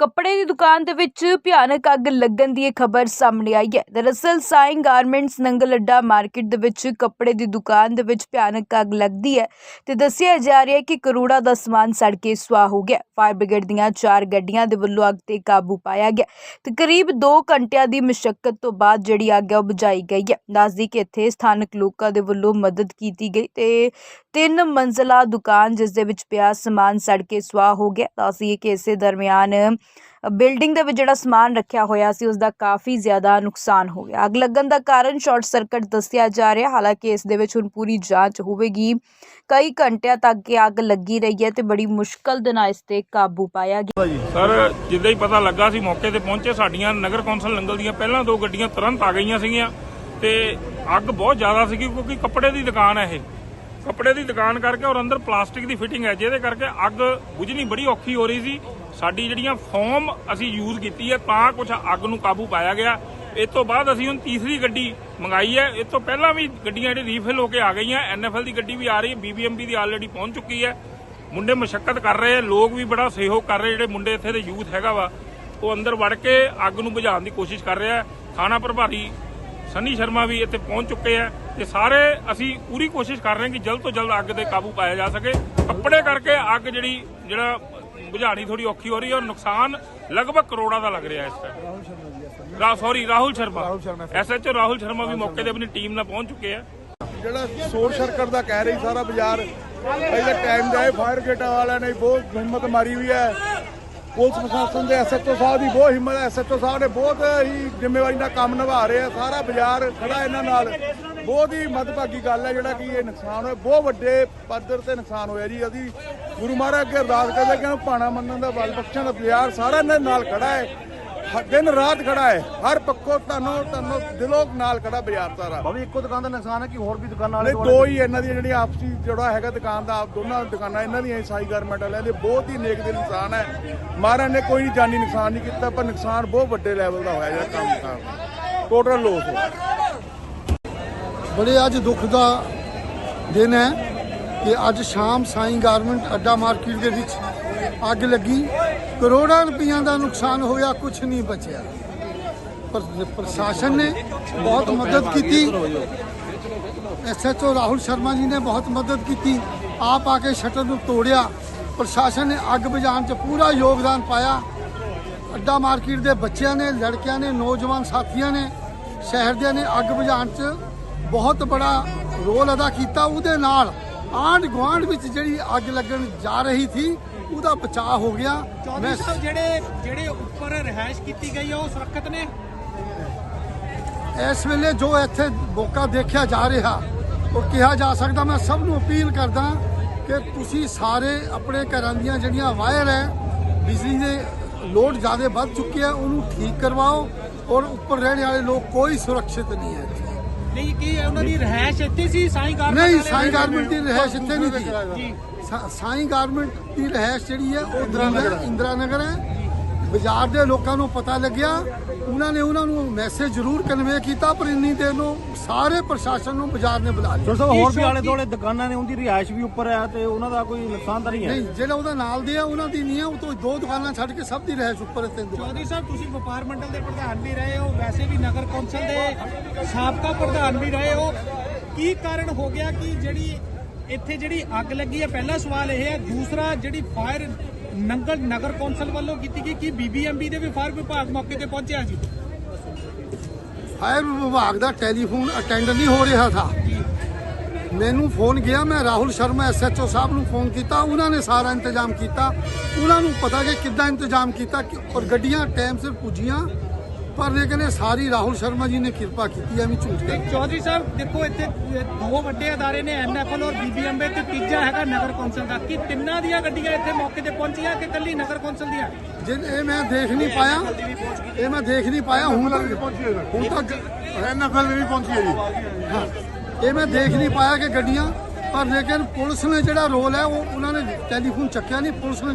ਕੱਪੜੇ ਦੀ ਦੁਕਾਨ ਦੇ ਵਿੱਚ ਭਿਆਨਕ ਅੱਗ ਲੱਗਣ ਦੀ ਇਹ ਖਬਰ ਸਾਹਮਣੇ ਆਈ ਹੈ। ਦਰਅਸਲ ਸਾਈਂ ਗਾਰਮੈਂਟਸ ਨੰਗਲ ਅੱਡਾ ਮਾਰਕੀਟ ਦੇ ਵਿੱਚ ਕੱਪੜੇ ਦੀ ਦੁਕਾਨ ਦੇ ਵਿੱਚ ਭਿਆਨਕ ਅੱਗ ਲੱਗਦੀ ਹੈ ਤੇ ਦੱਸਿਆ ਜਾ ਰਿਹਾ ਹੈ ਕਿ ਕਰੋੜਾਂ ਦਾ ਸਮਾਨ ਸੜ ਕੇ ਸੁਆਹ ਹੋ ਗਿਆ। ਫਾਇਰ ਬ੍ਰਿਗੇਡ ਦੀਆਂ ਚਾਰ ਗੱਡੀਆਂ ਦੇ ਵੱਲੋਂ ਅੱਗ ਤੇ ਕਾਬੂ ਪਾਇਆ ਗਿਆ ਤੇ ਕਰੀਬ 2 ਘੰਟਿਆਂ ਦੀ ਮੁਸ਼ਕਲ ਤੋਂ ਬਾਅਦ ਜਿਹੜੀ ਅੱਗ ਹੈ ਉਹ ਬੁਝਾਈ ਗਈ ਹੈ। ਦੱਸਦੀ ਕਿ ਇੱਥੇ ਸਥਾਨਕ ਲੋਕਾਂ ਦੇ ਵੱਲੋਂ ਮਦਦ ਕੀਤੀ ਗਈ ਤੇ ਤਿੰਨ ਮੰਜ਼ਲਾ ਦੁਕਾਨ ਜਿਸ ਦੇ ਵਿੱਚ ਪਿਆ ਸਮਾਨ ਸੜ ਕੇ ਸੁਆਹ ਹੋ ਗਿਆ। ਦੱਸਦੀ ਕਿ ਇਸੇ ਦਰਮਿਆਨ ਬਿਲਡਿੰਗ ਦੇ ਵਿੱਚ ਜਿਹੜਾ ਸਮਾਨ ਰੱਖਿਆ ਹੋਇਆ ਸੀ ਉਸ ਦਾ ਕਾਫੀ ਜ਼ਿਆਦਾ ਨੁਕਸਾਨ ਹੋ ਗਿਆ। ਅੱਗ ਲੱਗਣ ਦਾ ਕਾਰਨ ਸ਼ਾਰਟ ਸਰਕਟ ਦੱਸਿਆ ਜਾ ਰਿਹਾ, ਹਾਲਾਂਕਿ ਇਸ ਦੇ ਵਿੱਚ ਹੁਣ ਪੂਰੀ ਜਾਂਚ ਹੋਵੇਗੀ। ਕਈ ਘੰਟਿਆਂ ਤੱਕ ਇਹ ਅੱਗ ਲੱਗੀ ਰਹੀ ਹੈ ਤੇ ਬੜੀ ਮੁਸ਼ਕਲ ਦੇ ਨਾਲ ਇਸ ਤੇ ਕਾਬੂ ਪਾਇਆ ਗਿਆ। ਸਰ, ਜਿੱਦਾਂ ਹੀ ਪਤਾ ਲੱਗਾ ਸੀ ਮੌਕੇ ਤੇ ਪਹੁੰਚੇ, ਸਾਡੀਆਂ ਨਗਰ ਕੌਂਸਲ ਨੰਗਲ ਦੀਆਂ ਪਹਿਲਾਂ ਦੋ ਗੱਡੀਆਂ ਤੁਰੰਤ ਆ ਗਈਆਂ ਸੀਗੀਆਂ ਤੇ ਅੱਗ ਬਹੁਤ ਜ਼ਿਆਦਾ ਸੀਗੀ, ਕਿਉਂਕਿ ਕੱਪੜੇ ਦੀ ਦੁਕਾਨ ਹੈ ਇਹ। ਕੱਪੜੇ ਦੀ ਦੁਕਾਨ ਕਰਕੇ ਔਰ ਅੰਦਰ ਪਲਾਸਟਿਕ ਦੀ ਫਿਟਿੰਗ ਹੈ, ਜਿਹਦੇ ਕਰਕੇ ਅੱਗ ਬੁਝਣੀ ਬੜੀ ਔਖੀ ਹੋ ਰਹੀ ਸੀ। ਸਾਡੀ ਜਿਹੜੀਆਂ ਫੋਮ ਅਸੀਂ ਯੂਜ਼ ਕੀਤੀ ਹੈ, ਤਾਂ ਕੁਝ ਅੱਗ ਨੂੰ ਕਾਬੂ ਪਾਇਆ ਗਿਆ। ਇਸ ਤੋਂ ਬਾਅਦ ਅਸੀਂ ਹੁਣ ਤੀਸਰੀ ਗੱਡੀ ਮੰਗਾਈ ਹੈ। ਇਸ ਤੋਂ ਪਹਿਲਾਂ ਵੀ ਗੱਡੀਆਂ ਜਿਹੜੀ ਰੀਫਿਲ ਹੋ ਕੇ ਆ ਗਈਆਂ। ਐਨਐਫਐਲ ਦੀ ਗੱਡੀ ਵੀ ਆ ਰਹੀ ਹੈ। ਬੀਬੀਐਮਬੀ ਦੀ ਆਲਰੇਡੀ ਪਹੁੰਚ ਚੁੱਕੀ ਹੈ। ਮੁੰਡੇ ਮੁਸ਼ਕਲ ਕਰ ਰਹੇ ਆ ਲੋਕ ਵੀ ਬੜਾ ਸਹਿਯੋਗ ਕਰ ਰਹੇ। ਜਿਹੜੇ ਮੁੰਡੇ ਇੱਥੇ ਦੇ ਯੂਥ ਹੈਗਾ ਵਾ, ਉਹ ਅੰਦਰ ਵੜ ਕੇ ਅੱਗ ਨੂੰ ਬੁਝਾਉਣ ਦੀ ਕੋਸ਼ਿਸ਼ ਕਰ ਰਿਹਾ ਥਾਣਾ ਪ੍ਰਭਾਰੀ ਸੰਨੀ ਸ਼ਰਮਾ ਵੀ ਇੱਥੇ ਪਹੁੰਚ ਚੁੱਕੇ ਆ ਤੇ ਸਾਰੇ ਅਸੀਂ ਪੂਰੀ ਕੋਸ਼ਿਸ਼ ਕਰ ਰਹੇ ਹਾਂ ਕਿ ਜਲਦ ਤੋਂ ਜਲਦ ਅੱਗ ਤੇ ਕਾਬੂ ਪਾਇਆ ਜਾ ਸਕੇ। ਕੱਪੜੇ ਕਰਕੇ ਅੱਗ ਜਿਹੜੀ, ਜਿਹੜਾ ਬੁਝਾਣੀ ਥੋੜੀ ਔਖੀ ਹੋ ਰਹੀ ਹੈ ਔਰ ਨੁਕਸਾਨ ਲਗਭਗ ਕਰੋੜਾਂ ਦਾ ਲੱਗ ਰਿਹਾ ਇਸ ਟਾਈਮ ਰਾ ਸੌਰੀ ਰਾਹੁਲ ਸ਼ਰਮਾ। ਐਸਐਚਓ ਰਾਹੁਲ ਸ਼ਰਮਾ ਵੀ ਮੌਕੇ ਤੇ ਆਪਣੀ ਟੀਮ ਨਾਲ ਪਹੁੰਚ ਚੁੱਕੇ ਆ। ਜਿਹੜਾ ਸ਼ੋਰ ਸਰਕਟ ਦਾ ਕਹਿ ਰਹੀ ਸਾਰਾ ਬਾਜ਼ਾਰ ਇਹਦਾ ਟਾਈਮ ਦਾ ਫਾਇਰ ਗੇਟਾਂ ਵਾਲਿਆਂ ਨੇ ਬਹੁਤ ਹਿੰਮਤ ਮਾਰੀ ਹੋਈ ਹੈ। ਪੁਲਿਸ ਪ੍ਰਸ਼ਾਸਨ ਦੇ ਐਸਐਚਓ ਸਾਹਿਬ ਦੀ ਬਹੁਤ ਹਿੰਮਤ ਹੈ। ਐਸਐਚਓ ਸਾਹਿਬ ਨੇ ਬਹੁਤ ਹੀ ਜ਼ਿੰਮੇਵਾਰੀ ਨਾਲ ਕੰਮ ਨਿਭਾ ਰਹੇ ਆ। ਸਾਰਾ ਬਾਜ਼ਾਰ ਖੜਾ ਇਹਨਾਂ ਨਾਲ। ਬਹੁਤ ਹੀ ਮਦਭਾਗੀ ਗੱਲ ਹੈ ਜਿਹੜਾ ਕਿ ਇਹ ਨੁਕਸਾਨ ਹੋਇਆ। ਬਹੁਤ ਵੱਡੇ ਪੱਧਰ ਤੇ ਨੁਕਸਾਨ ਹੋਇਆ ਜੀ। ਅਸੀਂ ਗੁਰੂ ਮਹਾਰਾਜ ਅੱਗੇ ਅਰਦਾਸ ਕਰਦੇ ਕਿ ਇਹਨੂੰ ਪਾਣਾ ਮੰਨਣ ਦਾ ਬਲ ਬਖਸ਼ਣ ਦਾ ਬਾਜ਼ਾਰ ਸਾਰਾ ਇਹਨਾਂ ਨਾਲ ਖੜਾ ਹੈ। ਦਿਨ ਰਾਤ ਖੜਾ ਹੈ। ਹਰ ਪੱਖੋਂ ਤੁਹਾਨੂੰ ਤੁਹਾਨੂੰ ਦਿਲੋਂ ਨਾਲ ਖੜਾ ਬਾਜ਼ਾਰ ਸਾਰਾ। ਭਾਵੇਂ ਇੱਕੋ ਦੁਕਾਨ ਦਾ ਨੁਕਸਾਨ ਹੈ ਕਿ ਹੋਰ ਵੀ ਦੁਕਾਨਾਂ ਨਹੀਂ ਵਾਲੇ ਦੋ ਹੀ ਇਹਨਾਂ ਦੀਆਂ ਜਿਹੜੀਆਂ ਆਪਸੀ ਜਿਹੜਾ ਹੈਗਾ ਦੁਕਾਨ ਦਾ ਆਪ ਦੋਨਾਂ ਦੁਕਾਨਾਂ ਇਹਨਾਂ ਦੀਆਂ ਹੀ ਸਾਈ ਗਾਰਮੈਂਟ ਵਾਲਿਆਂ ਦੇ। ਬਹੁਤ ਹੀ ਨੇਕ ਦੇ ਨੁਕਸਾਨ ਹੈ। ਮਹਾਰਾਜ ਨੇ ਕੋਈ ਜਾਨੀ ਨੁਕਸਾਨ ਨਹੀਂ ਕੀਤਾ ਪਰ ਨੁਕਸਾਨ ਬਹੁਤ ਵੱਡੇ ਲੈਵਲ ਦਾ ਹੋਇਆ ਜਿਹੜਾ ਕੰਮ ਦਾ ਟੋਟਲ ਲੋਸ ਬੜੇ ਅੱਜ ਦੁੱਖ ਦਾ ਦਿਨ ਹੈ ਕਿ ਅੱਜ ਸ਼ਾਮ ਸਾਈਂ ਗਾਰਮੈਂਟ ਅੱਡਾ ਮਾਰਕੀਟ ਦੇ ਵਿੱਚ ਅੱਗ ਲੱਗੀ। ਕਰੋੜਾਂ ਰੁਪਈਆਂ ਦਾ ਨੁਕਸਾਨ ਹੋਇਆ ਕੁਝ ਨਹੀਂ ਬਚਿਆ। ਪਰ ਪ੍ਰਸ਼ਾਸਨ ਨੇ ਬਹੁਤ ਮਦਦ ਕੀਤੀ। ਐਸਐਚਓ ਰਾਹੁਲ ਸ਼ਰਮਾ ਜੀ ਨੇ ਬਹੁਤ ਮਦਦ ਕੀਤੀ। ਆਪ ਆ ਕੇ ਸ਼ਟਰ ਨੂੰ ਤੋੜਿਆ। ਪ੍ਰਸ਼ਾਸਨ ਨੇ ਅੱਗ ਬੁਝਾਉਣ 'ਚ ਪੂਰਾ ਯੋਗਦਾਨ ਪਾਇਆ। ਅੱਡਾ ਮਾਰਕੀਟ ਦੇ ਬੱਚਿਆਂ ਨੇ, ਲੜਕਿਆਂ ਨੇ, ਨੌਜਵਾਨ ਸਾਥੀਆਂ ਨੇ, ਸ਼ਹਿਰ ਦੇ ਨੇ ਅੱਗ ਬੁਝਾਉਣ 'ਚ ਬਹੁਤ ਬੜਾ ਰੋਲ ਅਦਾ ਕੀਤਾ। ਉਹਦੇ ਨਾਲ ਆਂਡ ਗਵਾਂਡ ਵਿੱਚ ਜਿਹੜੀ ਅੱਗ ਲੱਗਣ ਜਾ ਰਹੀ ਸੀ ਉਹਦਾ ਬਚਾਅ ਹੋ ਗਿਆ। ਚੌਧਰੀ ਸਾਹਿਬ ਜਿਹੜੇ ਜਿਹੜੇ ਉੱਪਰ ਰਹਿائش ਕੀਤੀ ਗਈ ਉਹ ਸੁਰੱਖਿਅਤ ਨੇ? ਇਸ ਵੇਲੇ ਜੋ ਇੱਥੇ ਮੌਕਾ ਦੇਖਿਆ ਜਾ ਰਿਹਾ ਉਹ ਕਿਹਾ ਜਾ ਸਕਦਾ ਮੈਂ ਸਭ ਨੂੰ ਅਪੀਲ ਕਰਦਾ ਕਿ ਤੁਸੀਂ ਸਾਰੇ ਆਪਣੇ ਘਰਾਂ ਦੀਆਂ ਜਿਹੜੀਆਂ ਵਾਇਰ ਹੈ ਬਿਜਲੀ ਦੇ ਲੋਡ ਜ਼ਿਆਦਾ ਵੱਧ ਚੁੱਕੇ ਚੁੱਕਿਆ ਉਹਨੂੰ ਠੀਕ ਕਰਵਾਓ ਔਰ ਉੱਪਰ ਰਹਿਣ ਵਾਲੇ ਲੋਕ ਕੋਈ ਸੁਰੱਖਿਅਤ ਨਹੀਂ ਹੈ ਨਹੀਂ ਕੀ ਇੱਥੇ ਸੀ? ਗਾਰਮੈਂਟ ਦੀ ਰਹਿائش ਇੱਥੇ ਨਹੀਂ ਸੀ। ਸਾਈਂ ਗਾਰਮੈਂਟ ਦੀ ਰਹਿائش ਜਿਹੜੀ ਹੈ ਉਹ ਇੰਦਰਾ ਨਗਰ ਹੈ। ਬਾਜ਼ਾਰ ਦੇ ਲੋਕਾਂ ਨੂੰ ਪਤਾ ਲੱਗਿਆ। ਉਹਨਾਂ ਨੇ ਉਹਨਾਂ ਨੂੰ ਮੈਸੇਜ ਜ਼ਰੂਰ ਕਨਵੇ ਕੀਤਾ ਪਰ ਇੰਨੀ ਦੇਰ ਨੂੰ ਸਾਰੇ ਪ੍ਰਸ਼ਾਸਨ ਨੂੰ ਬਾਜ਼ਾਰ ਨੇ ਬੁਲਾ ਲਿਆ। ਸਾਹਿਬ ਹੋਰ ਵੀ ਆਲੇ ਦੋਲੇ ਦੁਕਾਨਾਂ ਨੇ ਉਹਦੀ ਰਿਹਾਇਸ਼ ਵੀ ਉੱਪਰ ਹੈ ਤੇ ਉਹਨਾਂ ਦਾ ਕੋਈ ਨੁਕਸਾਨ ਤਾਂ ਨਹੀਂ ਹੈ? ਨਹੀਂ ਜਿਹੜਾ ਉਹਦਾ ਨਾਲ ਦੇ ਆ ਉਹਨਾਂ ਦੀ ਨਹੀਂ ਆ ਉਹ ਤੋਂ ਦੋ ਦੁਕਾਨਾਂ ਛੱਡ ਕੇ ਸਭ ਦੀ ਰਿਹਾਇਸ਼ ਉੱਪਰ ਹੈ ਤਿੰਨ ਦੁਕਾਨਾਂ। ਚੌਧਰੀ ਸਾਹਿਬ ਤੁਸੀਂ ਵਪਾਰ ਮੰਡਲ ਦੇ ਪ੍ਰਧਾਨ ਵੀ ਰਹੇ ਹੋ ਵੈਸੇ ਵੀ ਨਗਰ ਕੌਂਸਲ ਦੇ ਸਾਬਕਾ ਪ੍ਰਧਾਨ ਵੀ ਰਹੇ ਹੋ। ਕੀ ਕਾਰਨ ਹੋ ਗਿਆ ਕਿ ਜਿਹੜੀ ਇੱਥੇ ਜਿਹੜੀ ਅੱਗ ਲੱਗੀ ਹੈ? ਪਹਿਲਾ ਸਵਾਲ ਇਹ ਹੈ। ਦੂਸਰਾ ਜਿਹੜੀ ਫਾਇਰ ਨੰਗਲ ਨਗਰ ਕੌਂਸਲ ਵੱਲੋਂ ਕੀਤੀ ਗਈ ਕਿ ਬੀਬੀਐਮਬੀ ਦੇ ਵੀ ਫਾਇਰ ਵਿਭਾਗ ਮੌਕੇ ਤੇ ਪਹੁੰਚਿਆ ਸੀ ਫਾਇਰ ਵਿਭਾਗ ਦਾ ਟੈਲੀਫੋਨ ਅਟੈਂਡ ਨਹੀਂ ਹੋ ਰਿਹਾ ਥਾ। ਮੈਨੂੰ ਫੋਨ ਗਿਆ ਮੈਂ ਰਾਹੁਲ ਸ਼ਰਮਾ ਐਸਐਚਓ ਸਾਹਿਬ ਨੂੰ ਫੋਨ ਕੀਤਾ ਉਹਨਾਂ ਨੇ ਸਾਰਾ ਇੰਤਜ਼ਾਮ ਕੀਤਾ। ਉਹਨਾਂ ਨੂੰ ਪਤਾ ਕਿ ਕਿੱਦਾਂ ਇੰਤਜ਼ਾਮ ਕੀਤਾ ਔਰ ਗੱਡੀਆਂ ਟਾਈਮ ਸਿਰ ਪੁੱਜੀਆਂ। ਪਰ ਲੇਕਿਨ ਇਹ ਸਾਰੀ ਰਾਹੁਲ ਸ਼ਰਮਾ ਜੀ ਨੇ ਕਿਰਪਾ ਕੀਤੀ ਐਵੇਂ ਝੂਠ ਤੇ ਚੌਧਰੀ ਸਾਹਿਬ ਦੇਖੋ ਇੱਥੇ ਦੋ ਵੱਡੇ ਅਦਾਰੇ ਨੇ ਐਨਐਫਐਲ ਔਰ ਬੀਬੀਐਮਬੀ ਤੇ ਤੀਜਾ ਹੈਗਾ ਨਗਰ ਕੌਂਸਲ ਦਾ। ਕਿ ਤਿੰਨਾਂ ਦੀਆਂ ਗੱਡੀਆਂ ਇੱਥੇ ਮੌਕੇ ਤੇ ਪਹੁੰਚੀਆਂ ਕਿ ਕੱਲੀ ਨਗਰ ਕੌਂਸਲ ਦੀਆਂ? ਜਿਨ ਇਹ ਮੈਂ ਦੇਖ ਨਹੀਂ ਪਾਇਆ ਇਹ ਮੈਂ ਦੇਖ ਨਹੀਂ ਪਾਇਆ ਹੁਣ ਤੱਕ ਹੁਣ ਤੱਕ ਐਨਐਫਐਲ ਵੀ ਪਹੁੰਚੀ ਹੈ ਜੀ। ਹਾਂ, ਇਹ ਮੈਂ ਦੇਖ ਨਹੀਂ ਪਾਇਆ ਕਿ ਗੱਡੀਆਂ ਪਰ ਲੇਕਿਨ ਪੁਲਿਸ ਨੇ ਜਿਹੜਾ ਰੋਲ ਹੈ ਉਹ ਉਹਨਾਂ ਨੇ ਟੈਲੀਫੋਨ ਚੱਕਿਆ ਨਹੀਂ ਪੁਲਿਸ ਨੇ